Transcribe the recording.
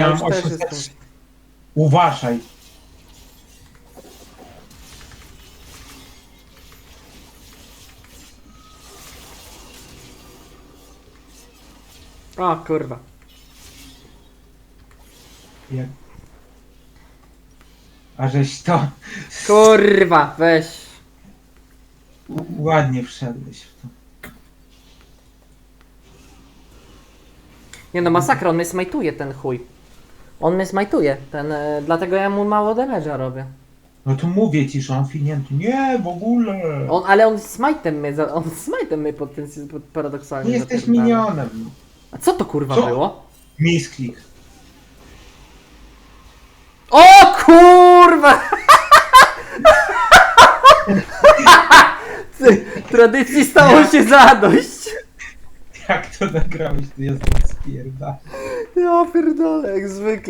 Ja już mam też 800. jestem. Uważaj. O kurwa. Jak... A żeś to Kurwa, weź. u- ładnie wszedłeś w to. Nie no, masakra, on mnie smajtuje ten chuj. On mnie smajtuje, ten, e, dlatego ja mu mało damage'a robię. No to mówię ci, że on finięty. Nie, w ogóle. On, ale on smajtem mnie, za- on smajtem mnie potencj- pod- paradoksalnie Nie jesteś zapierdala. minionem. A co to kurwa Co? było? Misklik. O kurwa! Ty, Tradycji stało się zadość. Jak to nagrałeś, to jestem spierda. Ja pierdolę, jak zwykle.